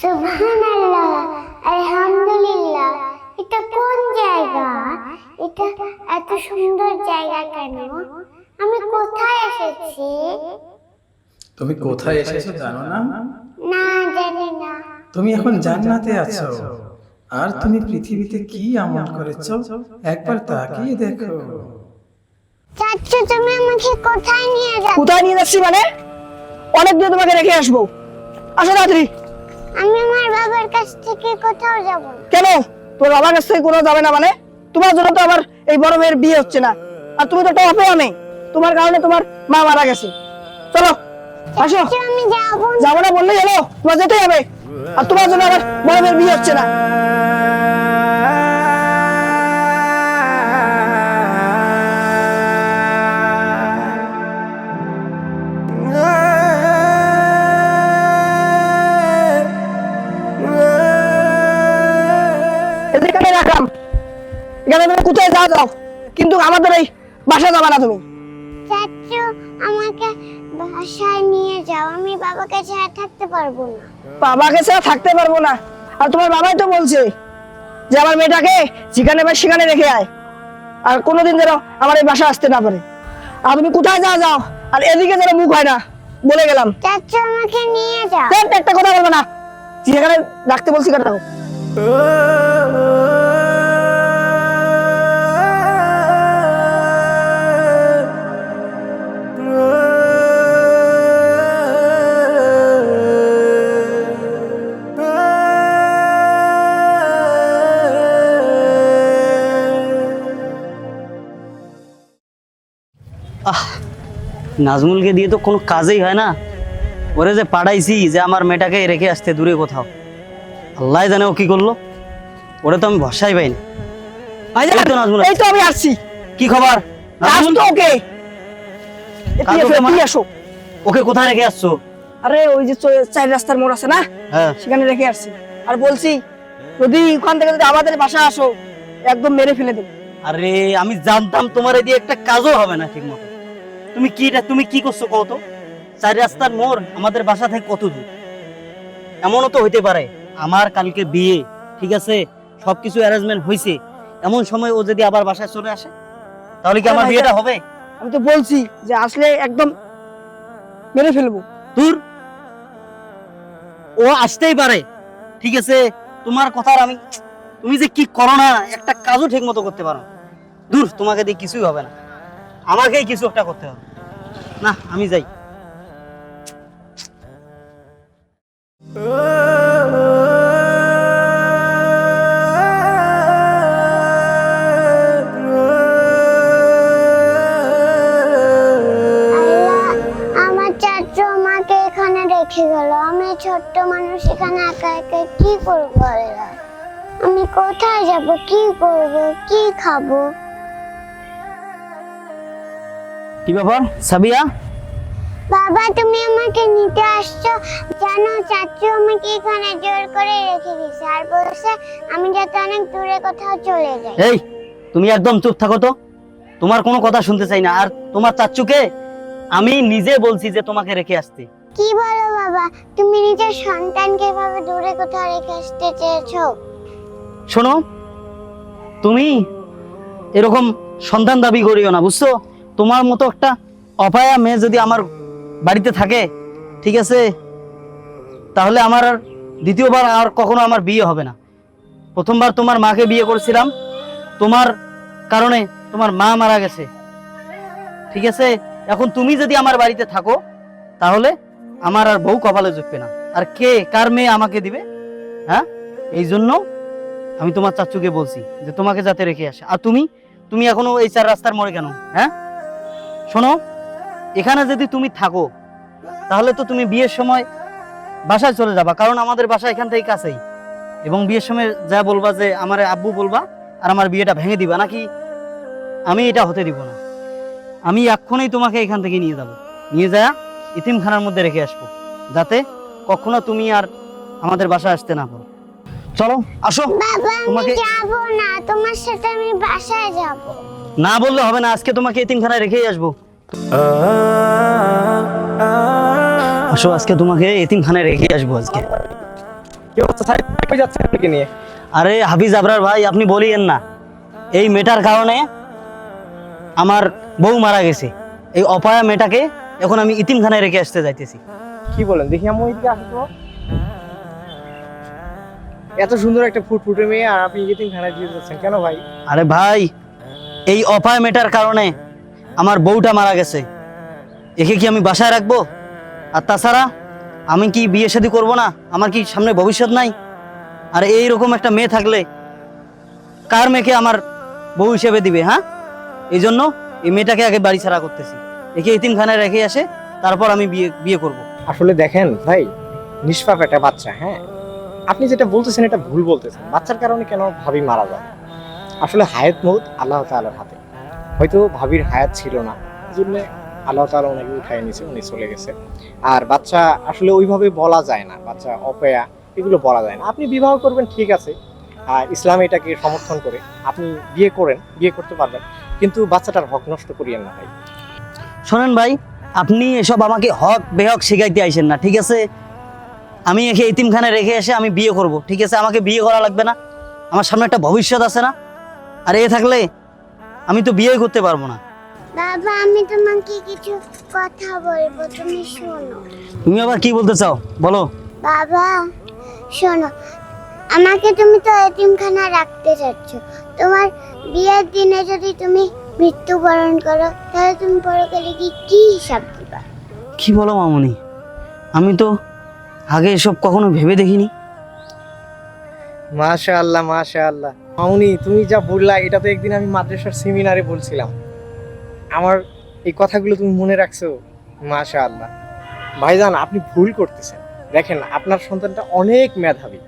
সুবহানাল্লাহ আলহামদুলিল্লাহ। এটা কোন জায়গা? এটা এত সুন্দর জায়গা কেন? আমি কোথায় এসেছি? তুমি কোথায় এসেছ জানো না? না জানি না। তুমি এখন জান্নাতে আছো। আর তুমি পৃথিবীতে কি আমল করেছ? একবার তাকিয়ে দেখো। চাচ্চু তুমি আমাকে কোথায় নিয়ে যাচ্ছ? কোথায় নিয়ে যাচ্ছি মানে? অনেক দূরে তোমাকে রেখে আসব। আসো তাড়াতাড়ি। আমি আমার বাবার কাছ থেকে কোথাও যাব? না কেন? তোর বাবার কাছ থেকে কোথাও যাবে না মানে? তোমার জন্য তো আমার এই বড় মেয়ের বিয়ে হচ্ছে না। আর তুমি তো টপে আমি তোমার কারণে তোমার মা মারা গেছে। চলো আসো। আমি যাব। না যাব না বললে গেলো তোমার যেতেই হবে। আর তোমার জন্য আমার বড় মেয়ের বিয়ে হচ্ছে না। এখানে তুমি কোথায় যাও যাও? কিন্তু আমাদের এই বাসা যাবে না তুমি। চাচ্চু আমাকে বাসায় নিয়ে যাও। আমি বাবাকে ছাড়া থাকতে পারব না। বাবাকে ছাড়া থাকতে পারব না। আর তোমার বাবাই তো বলছে যে আমার মেয়েটাকে যেখানে বা সেখানে রেখে আয়। আর কোনোদিন যেন আমার এই বাসা আসতে না পারে। আর তুমি কোথায় যাও যাও আর এদিকে যেন মুখ হয় না বলে গেলাম। চাচ্চু আমাকে নিয়ে যাও। একটা কথা বলব না। যেখানে রাখতে বলছি কেন আহ নাজমুলকে দিয়ে তো কোনো কাজেই হয় না। ওরে যে পাঠাইছি যে আমার মেয়েটাকে রেখে আসতে দূরে কোথাও। আল্লাহ জানে ও কি করল। ওরে তো আমি ভরসাই পাইনি এই তো নাজমুল। এই তো আমি আসছি। কি খবর? নাজমুল, আসতো ওকে। আসো কোথায় রেখে আসছো? আরে ওই যে চার রাস্তার মোড় আছে না? হ্যাঁ। সেখানে রেখে আসছি। আর বলছি যদি ওখান থেকে যদি আমাদের বাসা আসো একদম মেরে ফেলে দেবো। আরে আমি জানতাম তোমার দিয়ে একটা কাজও হবে না ঠিক মতো তুমি কি এটা তুমি কি করছ কত চার রাস্তার মোড় আমাদের বাসা থেকে কত দূর? এমনও তো হইতে পারে আমার কালকে বিয়ে ঠিক আছে? সবকিছু অ্যারেঞ্জমেন্ট হয়েছে এমন সময় ও যদি আবার বাসায় চলে আসে তাহলে কি আমার বিয়েটা হবে? আমি তো বলছি যে আসলে একদম মেরে ফেলব। দূর? ও আসতেই পারে ঠিক আছে? তোমার কথার আমি তুমি যে কি করো না একটা কাজও ঠিক মতো করতে পারো দূর তোমাকে দিয়ে কিছুই হবে না। আমাকেই কিছু একটা করতে হবে। না, আমি যাই। ছোট্ট মানুষ এখানে একা একা কি করব আমি কোথায় যাব? কি করব? কি খাব? কি ব্যাপার? সাবিয়া? বাবা তুমি আমাকে নিতে আসছো। জানো চাচু আমাকে এখানে জোর করে রেখে গেছে আর বলছে আমি যাতে অনেক দূরে কোথাও চলে যাই। এই তুমি একদম চুপ থাকো তো। তোমার কোনো কথা শুনতে চাই না। আর তোমার চাচ্চুকে আমি নিজে বলছি যে তোমাকে রেখে আসতে। কি বলো বাবা? তুমি নিজের সন্তানকে এভাবে দূরে কোথাও রেখে আসতে চেয়েছো? শোনো তুমি এরকম সন্তান দাবি করিও না বুঝছ? তোমার মতো একটা অপায়া মেয়ে যদি আমার বাড়িতে থাকে, ঠিক আছে? তাহলে আমার দ্বিতীয়বার আর কখনো আমার বিয়ে হবে না। প্রথমবার তোমার মাকে বিয়ে করেছিলাম, তোমার কারণে তোমার মা মারা গেছে। ঠিক আছে? এখন তুমি যদি আমার বাড়িতে থাকো, তাহলে আমার আর বউ কপালে জুটবে না। আর কে, কার মেয়ে আমাকে দিবে? হ্যাঁ? এই জন্য আমি তোমার চাচুকে বলছি যে তোমাকে যাতে রেখে আসে। আর তুমি তুমি এখনও এই চার রাস্তার মোড়ে কেন? হ্যাঁ? শোনো এখানে যদি তুমি থাকো তাহলে তো তুমি বিয়ের সময় বাসায় চলে যাবা কারণ আমাদের বাসা এখান থেকে কাছেই। এবং বিয়ের সময় যা বলবা যে আমার আব্বু বলবা আর আমার বিয়েটা ভেঙে দিবা নাকি আমি এটা হতে দিব না। আমি এক্ষুনি তোমাকে এখান থেকে নিয়ে যাব। নিয়ে যা ইতিমখানার মধ্যে রেখে আসব যাতে কখনো তুমি আর আমাদের বাসায় আসতে না পারো। চলো আসো। তোমাকে- যাব না তোমার সাথে আমি বাসায় যাব। না বললে হবে না আজকে তোমাকে এতিমখানায় রেখেই আসব। আসো আজকে তোমাকে এতিমখানায় রেখে আসব আজকে। কি অবস্থা সাহেব? কই যাচ্ছেন আপনাকে নিয়ে? আরে হাফিজ আবরার ভাই আপনি বলিয়েন না। এই মেটার কারণে আমার বউ মারা গেছে। এই অপায়া মেটাকে এখন আমি ইতিমখানায় রেখে আসতে যাইতেছি। কি বলেন দেখি আমি ওইদিকে আসি এত সুন্দর একটা ফুটফুটে মেয়ে আর আপনি ইতিম খানায় দিয়ে যাচ্ছেন। কেন ভাই? আরে ভাই এই অপায় মেটার কারণে আমার বউটা মারা গেছে। একে কি আমি বাসায় রাখব? আর তাছাড়া, আমি কি বিয়ে শাদী করব না? আমার কি সামনে ভবিষ্যৎ নাই? আর এই রকম একটা মেয়ে থাকলে কার মেয়েকে আমার বউ হিসেবে দিবে হ্যাঁ? এই জন্য এই মেয়েটাকে আগে বাড়ি ছাড়া করতেছি। একে ইতিমখানায় রেখে আসে, তারপর আমি বিয়ে বিয়ে করব। আসলে দেখেন ভাই, নিষ্পাপ একটা বাচ্চা হ্যাঁ? আপনি যেটা বলতেছেন এটা ভুল বলতেছেন। বাচ্চার কারণে কেন ভাবি মারা যায়? আসলে হায়াত মৌত আল্লাহ তাআলার হাতে। হয়তো ভাবির হায়াত ছিল না জন্য আল্লাহ তাআলা ওনাকে উঠায় নিয়েছে, উনি চলে গেছে। আর বাচ্চা আসলে ওইভাবে বলা যায় না, বাচ্চা অপয়া, এগুলো বলা যায় না। আপনি বিবাহ করবেন, ঠিক আছে। ইসলাম এটাকে সমর্থন করে, আপনি বিয়ে করেন, বিয়ে করতে পারবেন। কিন্তু বাচ্চাটার হক নষ্ট করিয়েন না ভাই। শোনেন ভাই, আপনি এসব আমাকে হক, বেহক শিখাইতে আইসেন না, ঠিক আছে? আমি একে ইতিমখানে রেখে এসে আমি বিয়ে করব, ঠিক আছে? আমাকে বিয়ে করা লাগবে না। আমার সামনে একটা ভবিষ্যৎ আছে না? আর এ থাকলে আমি তো বিয়ে করতে পারব না। বাবা আমি তোমাকে কিছু কথা বলব তুমি শোনো। তুমি আবার কি বলতে চাও? বলো। বাবা শোনো আমাকে তুমি তো এতিমখানা রাখতে চাচ্ছ তোমার বিয়ের দিনে যদি তুমি মৃত্যুবরণ করো তাহলে তুমি পরকালে কি কি হিসাব দিবা? কি বলো মামনি? আমি তো আগে এসব কখনো ভেবে দেখিনি। মাশা আল্লাহ মাশা আল্লাহ মামুনি, তুমি যা বললা, এটা তো একদিন আমি মাদ্রাসার সেমিনারে বলছিলাম। আমার এই কথাগুলো তুমি মনে রাখছো? মাশা আল্লাহ ভাইজান, আপনি ভুল করতেছেন। দেখেন, আপনার সন্তানটা অনেক মেধাবী।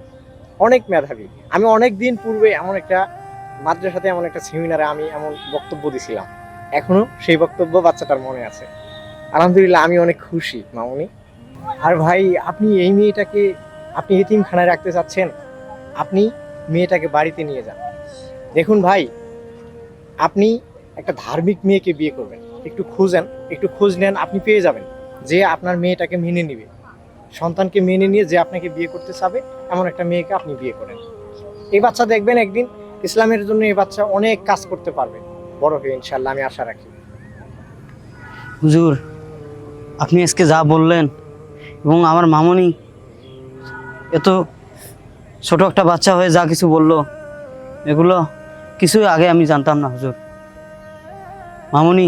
অনেক মেধাবী। আমি অনেক দিন পূর্বে এমন একটা মাদ্রাসাতে এমন একটা সেমিনারে আমি এমন বক্তব্য দিছিলাম। এখনও সেই বক্তব্য বাচ্চাটার মনে আছে। আলহামদুলিল্লাহ, আমি অনেক খুশি, মামুনি। আর ভাই, আপনি এই মেয়েটাকে, আপনি এতিমখানায় রাখতে চাচ্ছেন? আপনি মেয়েটাকে বাড়িতে নিয়ে যান। দেখুন ভাই, আপনি একটা ধার্মিক মেয়েকে বিয়ে করবেন। একটু খুঁজেন, একটু খোঁজ নেন, আপনি পেয়ে যাবেন যে আপনার মেয়েটাকে মেনে নিবে। সন্তানকে মেনে নিয়ে যে আপনাকে বিয়ে করতে চাবে, এমন একটা মেয়েকে আপনি বিয়ে করেন। এই বাচ্চা দেখবেন একদিন ইসলামের জন্য এই বাচ্চা অনেক কাজ করতে পারবে। বড় হয়ে ইনশাল্লাহ আমি আশা রাখি। হুজুর, আপনি আজকে যা বললেন এবং আমার মামনি এত ছোট একটা বাচ্চা হয়ে যা কিছু বলল, এগুলো কিছুই আগে আমি জানতাম না, হুজুর। মামনি,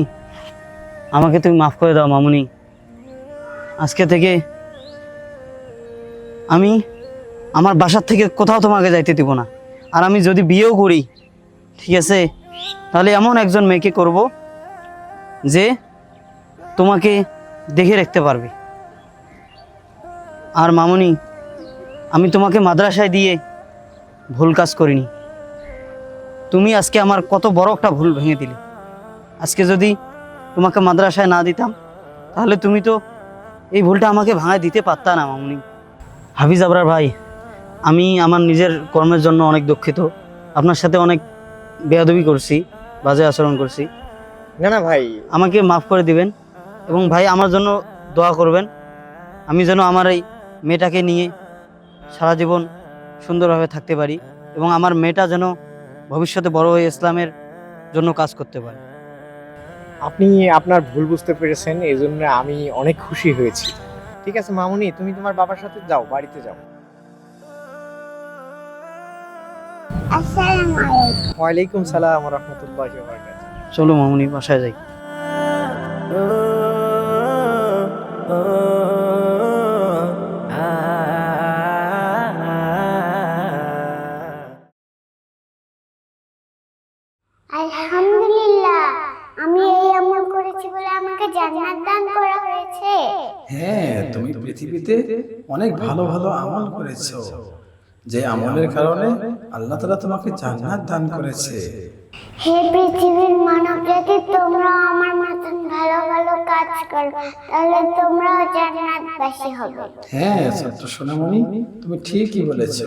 আমাকে তুমি মাফ করে দাও, মামনি। আজকে থেকে আমি আমার বাসার থেকে কোথাও তোমাকে যাইতে দিব না। আর আমি যদি বিয়েও করি, ঠিক আছে, তাহলে এমন একজন মেয়েকে করব যে তোমাকে দেখে রাখতে পারবে। আর মামনি আমি তোমাকে মাদ্রাসায় দিয়ে ভুল কাজ করিনি। তুমি আজকে আমার কত বড় একটা ভুল ভেঙে দিলে। আজকে যদি তোমাকে মাদ্রাসায় না দিতাম তাহলে তুমি তো এই ভুলটা আমাকে ভাঙায় দিতে পারতা না মামনি। হাফিজ আবরার ভাই আমি আমার নিজের কর্মের জন্য অনেক দুঃখিত। আপনার সাথে অনেক বেয়াদবি করছি বাজে আচরণ করছি। না না ভাই। আমাকে মাফ করে দিবেন এবং ভাই আমার জন্য দোয়া করবেন। আমি যেন আমার এই মেয়েটাকে নিয়ে সারা জীবন সুন্দরভাবে থাকতে পারি এবং আমার মেয়েটা যেন ভবিষ্যতে বড় হয়ে ইসলামের জন্য কাজ করতে পারে আপনি আপনার ভুল বুঝতে পেরেছেন এই জন্য আমি অনেক খুশি হয়েছি ঠিক আছে মামুনি তুমি তোমার বাবার সাথে যাও বাড়িতে যাও আসসালামু ওয়ালাইকুম সালাম রহমতুল্লাহ চলো মামুনি বাসায় যাই আমাকে জান্নাত দান করা হয়েছে। হ্যাঁ তুমি পৃথিবীতে অনেক ভালো ভালো আমল করেছ। যে আমলের কারণে আল্লাহ তাআলা তোমাকে জান্নাত দান করেছে। হে পৃথিবীর মানব জাতি তোমরা আমার মতন ভালো ভালো কাজ করো তাহলে তোমরাও জান্নাতবাসী হবে। হ্যাঁ ছোট্ট সোনামণি তুমি ঠিকই বলেছ।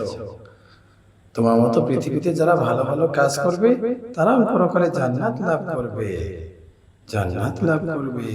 তোমার মতো পৃথিবীতে যারা ভালো ভালো কাজ করবে তারা উপর করে জান্নাত লাভ করবে। জান্নাত লাভ করবে